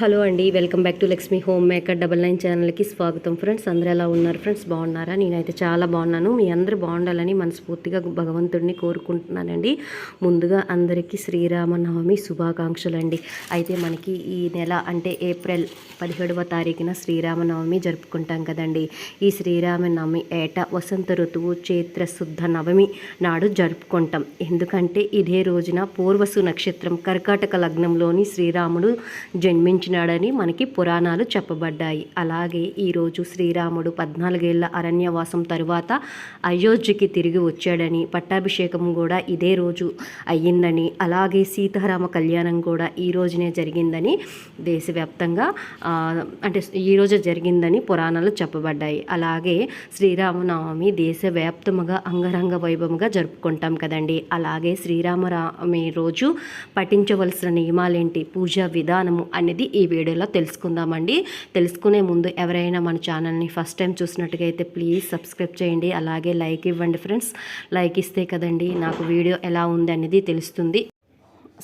Hello అండి welcome back to Lakshmi home maker double nine ఛానల్కి స్వాగతం. ఫ్రెండ్స్ అందరూ ఎలా ఉన్నారు? ఫ్రెండ్స్ బాగున్నారా? నేనైతే చాలా బాగున్నాను. మీ అందరూ బాగుండాలని మనస్ఫూర్తిగా భగవంతుడిని కోరుకుంటున్నానండి. ముందుగా అందరికీ శ్రీరామనవమి శుభాకాంక్షలు అండి అయితే మనకి ఈ నెల అంటే ఏప్రిల్ పదిహేడవ తారీఖున శ్రీరామనవమి జరుపుకుంటాం కదండి. ఈ శ్రీరామనవమి ఏట వసంత ఋతువు చైత్ర శుద్ధ నవమి నాడు జరుపుకుంటాం. ఎందుకంటే ఇదే రోజున పూర్వసు నక్షత్రం కర్కాటక లగ్నంలోని శ్రీరాముడు జన్మించినాడని మనకి పురాణాలు చెప్పబడ్డాయి. అలాగే ఈరోజు శ్రీరాముడు పద్నాలుగేళ్ళ అరణ్యవాసం తరువాత అయోధ్యకి తిరిగి వచ్చాడని పట్టాభిషేకం కూడా ఇదే రోజు అయ్యిందని అలాగే సీతారామ కళ్యాణం కూడా ఈ రోజునే జరిగిందని దేశవ్యాప్తంగా అంటే ఈ రోజు జరిగిందని పురాణాలు చెప్పబడ్డాయి. అలాగే శ్రీరామనవమి దేశవ్యాప్తముగా అంగరంగ వైభవంగా జరుపుకుంటాం కదండి. అలాగే శ్రీరామరామి రోజు పఠించవలసిన నియమాలేంటి? పూజా విధానము అనేది ఈ వీడియోలో తెలుసుకుందామండి. తెలుసుకునే ముందు ఎవరైనా మన ఛానల్ని ఫస్ట్ టైం చూసినట్టుగా అయితే ప్లీజ్ సబ్స్క్రైబ్ చేయండి. అలాగే లైక్ ఇవ్వండి ఫ్రెండ్స్. లైక్ ఇస్తే కదండి నాకు వీడియో ఎలా ఉంది అనేది తెలుస్తుంది.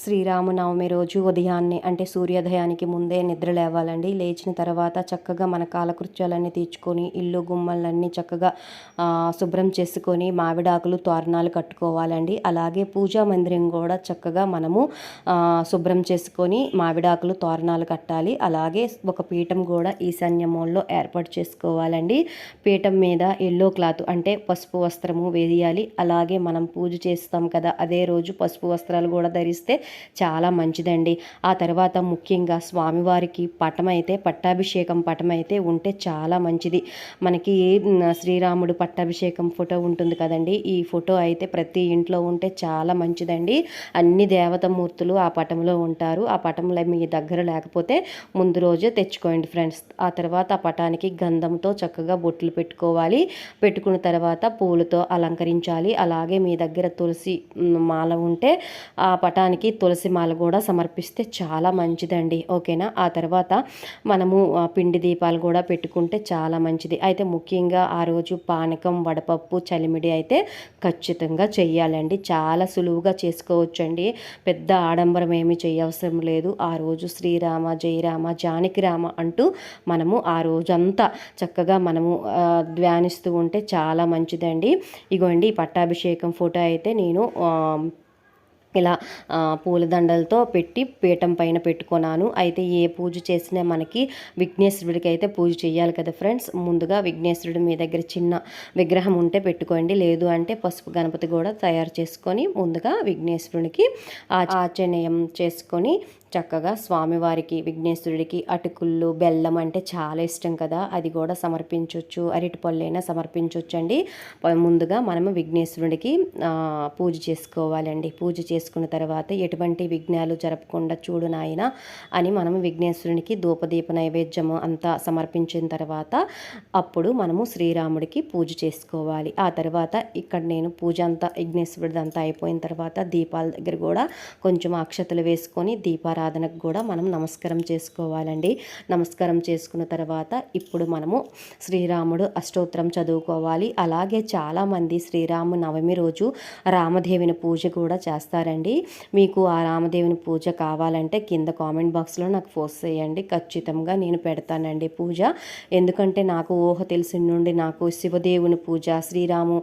శ్రీరామనవమి రోజు ఉదయాన్నే అంటే సూర్యోదయానికి ముందే నిద్ర లేవాలండి. లేచిన తర్వాత చక్కగా మన కాలకృత్యాలన్నీ తీర్చుకొని ఇల్లు గుమ్మలన్నీ చక్కగా శుభ్రం చేసుకొని మామిడాకులు తోరణాలు కట్టుకోవాలండి. అలాగే పూజా మందిరం కూడా చక్కగా మనము శుభ్రం చేసుకొని మామిడాకులు తోరణాలు కట్టాలి. అలాగే ఒక పీఠం కూడా ఈశాన్యమూలలో ఏర్పాటు చేసుకోవాలండి. పీఠం మీద ఎల్లో క్లాత్ అంటే పసుపు వస్త్రము వేయాలి. అలాగే మనం పూజ చేస్తాం కదా అదే రోజు పసుపు వస్త్రాలు కూడా ధరిస్తే చాలా మంచిదండి. ఆ తర్వాత ముఖ్యంగా స్వామివారికి పటం అయితే పట్టాభిషేకం పటం అయితే ఉంటే చాలా మంచిది. మనకి శ్రీరాముడు పట్టాభిషేకం ఫోటో ఉంటుంది కదండి. ఈ ఫోటో అయితే ప్రతి ఇంట్లో ఉంటే చాలా మంచిదండి. అన్ని దేవతమూర్తులు ఆ పటంలో ఉంటారు. ఆ పటంలో మీ దగ్గర లేకపోతే ముందు రోజే తెచ్చుకోండి ఫ్రెండ్స్. ఆ తర్వాత ఆ పటానికి గంధంతో చక్కగా బొట్లు పెట్టుకోవాలి. పెట్టుకున్న తర్వాత పూలతో అలంకరించాలి. అలాగే మీ దగ్గర తులసి మాల ఉంటే ఆ పటానికి తులసి తులసిమాల కూడా సమర్పిస్తే చాలా మంచిదండి. ఓకేనా? ఆ తర్వాత మనము పిండి దీపాలు కూడా పెట్టుకుంటే చాలా మంచిది. అయితే ముఖ్యంగా ఆ రోజు పానకం వడపప్పు చలిమిడి అయితే ఖచ్చితంగా చెయ్యాలండి. చాలా సులువుగా చేసుకోవచ్చండి. పెద్ద ఆడంబరం ఏమీ చేయవసరం లేదు. ఆ రోజు శ్రీరామ జయరామ జానకి రామ అంటూ మనము ఆ రోజంతా చక్కగా మనము ధ్యానిస్తూ ఉంటే చాలా మంచిదండి. ఇగోండి పట్టాభిషేకం ఫోటో అయితే నేను ఇలా పూలదండలతో పెట్టి పీఠం పైన పెట్టుకున్నాను. అయితే ఏ పూజ చేసినా మనకి విఘ్నేశ్వరుడికి అయితే పూజ చేయాలి కదా ఫ్రెండ్స్. ముందుగా విఘ్నేశ్వరుడు మీ దగ్గర చిన్న విగ్రహం ఉంటే పెట్టుకోండి. లేదు అంటే పసుపు గణపతి కూడా తయారు చేసుకొని ముందుగా విఘ్నేశ్వరునికి ఆ- చేసుకొని చక్కగా స్వామివారికి విఘ్నేశ్వరుడికి అటుకుళ్ళు బెల్లం అంటే చాలా ఇష్టం కదా. అది కూడా సమర్పించవచ్చు అరటిపళ్ళైనా సమర్పించవచ్చు అండి ముందుగా మనము విఘ్నేశ్వరుడికి పూజ చేసుకోవాలండి. పూజ చేసుకున్న తర్వాత ఎటువంటి విఘ్నాలు జరపకుండా చూడు నాయన అని మనం విఘ్నేశ్వరునికి ధూపదీప నైవేద్యము అంతా సమర్పించిన తర్వాత అప్పుడు మనము శ్రీరాముడికి పూజ చేసుకోవాలి. ఆ తర్వాత ఇక్కడ నేను పూజ అంతా విఘ్నేశ్వరుడిది అంతా అయిపోయిన తర్వాత దీపాల దగ్గర కూడా కొంచెం అక్షతలు వేసుకొని ఆరాధనకు కూడా మనం నమస్కారం చేసుకోవాలండి. నమస్కారం చేసుకున్న తర్వాత ఇప్పుడు మనము శ్రీరాముడు అష్టోత్తరం చదువుకోవాలి. అలాగే చాలామంది శ్రీరాము నవమి రోజు రామదేవిని పూజ కూడా చేస్తారండి. మీకు ఆ రామదేవుని పూజ కావాలంటే కింద కామెంట్ బాక్స్లో నాకు పోస్ట్ చేయండి. ఖచ్చితంగా నేను పెడతానండి పూజ. ఎందుకంటే నాకు ఊహ తెలిసిన నుండి నాకు శివదేవుని పూజ శ్రీరాము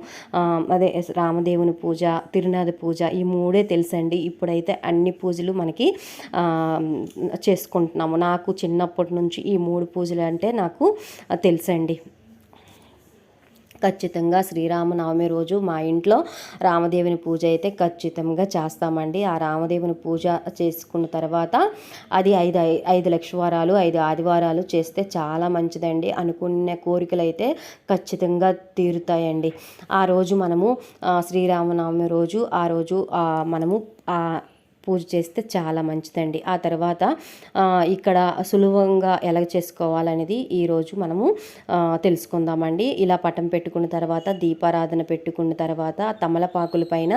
అదే రామదేవుని పూజ తిరునాథ పూజ ఈ మూడే తెలుసండి. ఇప్పుడైతే అన్ని పూజలు మనకి చేసుకుంటున్నాము. నాకు చిన్నప్పటి నుంచి ఈ మూడు పూజలు అంటే నాకు తెలుసండి. ఖచ్చితంగా శ్రీరామనవమి రోజు మా ఇంట్లో రామదేవుని పూజ అయితే ఖచ్చితంగా చేస్తామండి. ఆ రామదేవుని పూజ చేసుకున్న తర్వాత అది ఐదు ఐదు లక్షవారాలు ఐదు ఆదివారాలు చేస్తే చాలా మంచిదండి. అనుకున్న కోరికలు అయితే ఖచ్చితంగా తీరుతాయండి. ఆ రోజు మనము శ్రీరామనవమి రోజు ఆ రోజు మనము పూజ చేస్తే చాలా మంచిదండి. ఆ తర్వాత ఇక్కడ సులభంగా ఎలా చేసుకోవాలనేది ఈరోజు మనము తెలుసుకుందామండి. ఇలా పటం పెట్టుకున్న తర్వాత దీపారాధన పెట్టుకున్న తర్వాత తమలపాకుల పైన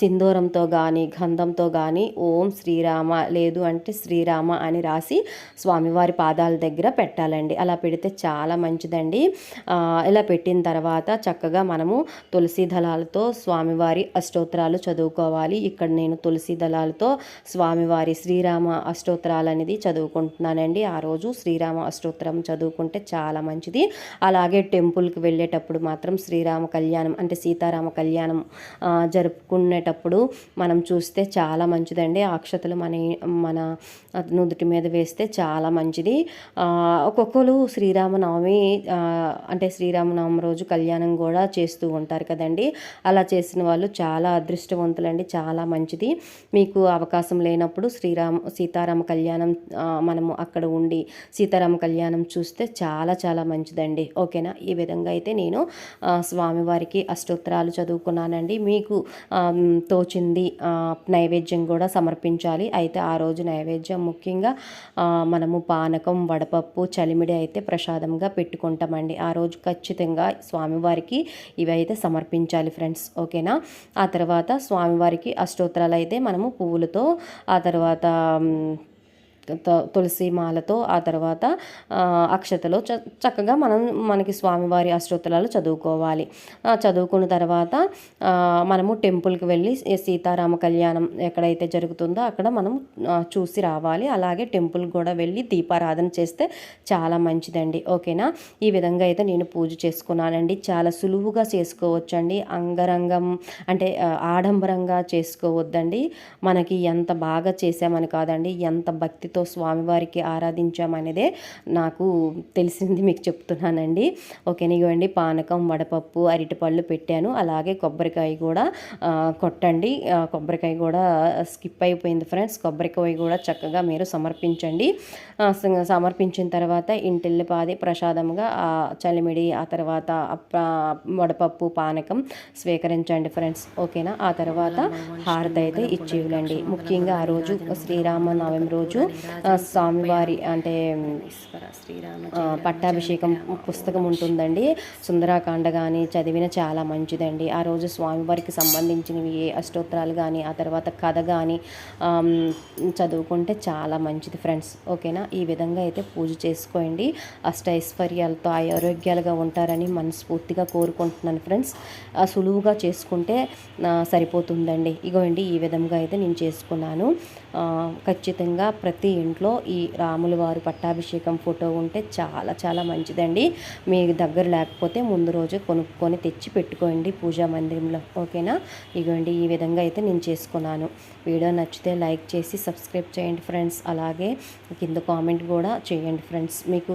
సింధూరంతో కానీ గంధంతో కానీ ఓం శ్రీరామ లేదు అంటే శ్రీరామ అని రాసి స్వామివారి పాదాల దగ్గర పెట్టాలండి. అలా పెడితే చాలా మంచిదండి. ఇలా పెట్టిన తర్వాత చక్కగా మనము తులసి దళాలతో స్వామివారి అష్టోత్తరాలు చదువుకోవాలి. ఇక్కడ నేను తులసి దళాలు అష్టోత్తరాలతో స్వామివారి శ్రీరామ అష్టోత్తరాలు అనేది చదువుకుంటున్నానండి. ఆ రోజు శ్రీరామ అష్టోత్తరం చదువుకుంటే చాలా మంచిది. అలాగే టెంపుల్కి వెళ్ళేటప్పుడు మాత్రం శ్రీరామ కళ్యాణం అంటే సీతారామ కళ్యాణం జరుపుకునేటప్పుడు మనం చూస్తే చాలా మంచిదండి. అక్షతలు మన మన నుదుటి మీద వేస్తే చాలా మంచిది. ఒక్కొక్కరు శ్రీరామనవమి అంటే శ్రీరామనవమి రోజు కళ్యాణం కూడా చేస్తూ ఉంటారు కదండి. అలా చేసిన వాళ్ళు చాలా అదృష్టవంతులండి. చాలా మంచిది. మీకు అవకాశం లేనప్పుడు శ్రీరామ సీతారామ కళ్యాణం మనము అక్కడ ఉండి సీతారామ కళ్యాణం చూస్తే చాలా చాలా మంచిదండి. ఓకేనా? ఈ విధంగా అయితే నేను స్వామివారికి అష్టోత్తరాలు చదువుకున్నానండి. మీకు తోచింది నైవేద్యం కూడా సమర్పించాలి. అయితే ఆ రోజు నైవేద్యం ముఖ్యంగా మనము పానకం వడపప్పు చలిమిడి అయితే ప్రసాదంగా పెట్టుకుంటామండి. ఆ రోజు ఖచ్చితంగా స్వామివారికి ఇవి అయితే సమర్పించాలి ఫ్రెండ్స్. ఓకేనా? ఆ తర్వాత స్వామివారికి అష్టోత్తరాలు అయితే మనము పువ్వులతో ఆ తర్వాత తులసి మాలతో ఆ తర్వాత అక్షతలో చ చక్కగా మనం మనకి స్వామివారి అష్టోత్తరాలు చదువుకోవాలి. ఆ, చదువుకున్న తర్వాత మనము టెంపుల్కి వెళ్ళి సీతారామ కళ్యాణం ఎక్కడైతే జరుగుతుందో అక్కడ మనం చూసి రావాలి. అలాగే టెంపుల్ కూడా వెళ్ళి దీపారాధన చేస్తే చాలా మంచిదండి. ఓకేనా? ఈ విధంగా అయితే నేను పూజ చేసుకున్నానండి. చాలా సులువుగా చేసుకోవచ్చండి. అంగరంగం అంటే ఆడంబరంగా చేసుకోవద్దండి. మనకి ఎంత బాగా చేసామని కాదండి. ఎంత భక్తితో స్వామివారికి ఆరాధించామనేదే నాకు తెలిసింది మీకు చెప్తున్నానండి. ఓకేనా ఇవ్వండి పానకం వడపప్పు అరటిపళ్ళు పెట్టాను. అలాగే కొబ్బరికాయ కూడా కొట్టండి. కొబ్బరికాయ కూడా స్కిప్ అయిపోయింది ఫ్రెండ్స్. కొబ్బరికాయ కూడా చక్కగా మీరు సమర్పించండి. సమర్పించిన తర్వాత ఇంటిల్లిపాది ప్రసాదంగా ఆ చలిమిడి ఆ తర్వాత అప్ప- వడపప్పు పానకం స్వీకరించండి ఫ్రెండ్స్. ఓకేనా ఆ తర్వాత హారతి అయితే ఇచ్చేవులండి ముఖ్యంగా ఆ రోజు శ్రీరామనవమి రోజు స్వామివారి అంటే పట్టాభిషేకం పుస్తకం ఉంటుందండి. సుందరాకాండ కానీ చదివిన చాలా మంచిదండి. ఆ రోజు స్వామివారికి సంబంధించినవి ఏ అష్టోత్తరాలు కానీ ఆ తర్వాత కథ కానీ చదువుకుంటే చాలా మంచిది ఫ్రెండ్స్. ఓకేనా? ఈ విధంగా అయితే పూజ చేసుకోండి. అష్టైశ్వర్యాలతో ఆరోగ్యాలుగా ఉంటారని మనస్ఫూర్తిగా కోరుకుంటున్నాను ఫ్రెండ్స్. సులువుగా చేసుకుంటే సరిపోతుందండి. ఇగోండి ఈ విధంగా అయితే నేను చేసుకున్నాను. ఖచ్చితంగా ప్రతి ఇంట్లో ఈ రాముల వారు పట్టాభిషేకం ఫోటో ఉంటే చాలా చాలా మంచిదండి. మీ దగ్గర లేకపోతే ముందు రోజు కొనుక్కొని తెచ్చి పెట్టుకోండి పూజా మందిరంలో. ఓకేనా? ఇగోండి ఈ విధంగా అయితే నేను చేసుకున్నాను. వీడియో నచ్చితే లైక్ చేసి సబ్స్క్రైబ్ చేయండి ఫ్రెండ్స్. అలాగే కింద కామెంట్ కూడా చేయండి ఫ్రెండ్స్. మీకు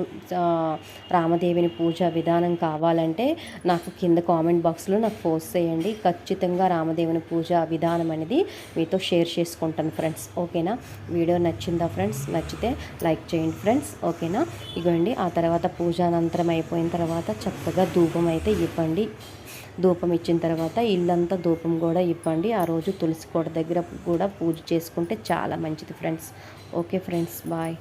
రామదేవిని పూజ విధానం కావాలంటే నాకు కింద కామెంట్ బాక్స్లో నాకు పోస్ట్ చేయండి. ఖచ్చితంగా రామదేవుని పూజ విధానం అనేది మీతో షేర్ చేసుకుంటాను ఫ్రెండ్స్. ఓకేనా? వీడియో నచ్చిందా ఫ్రెండ్స్? ఫ్రెండ్స్ నచ్చితే లైక్ చేయండి ఫ్రెండ్స్ ఓకేనా ఇగోండి ఆ తర్వాత పూజానంతరం అయిపోయిన తర్వాత చక్కగా ధూపం అయితే ఇవ్వండి. ధూపం ఇచ్చిన తర్వాత ఇల్లంతా ధూపం కూడా ఇవ్వండి. ఆ రోజు తులసి కోట దగ్గర కూడా పూజ చేసుకుంటే చాలా మంచిది ఫ్రెండ్స్ ఓకే ఫ్రెండ్స్ బాయ్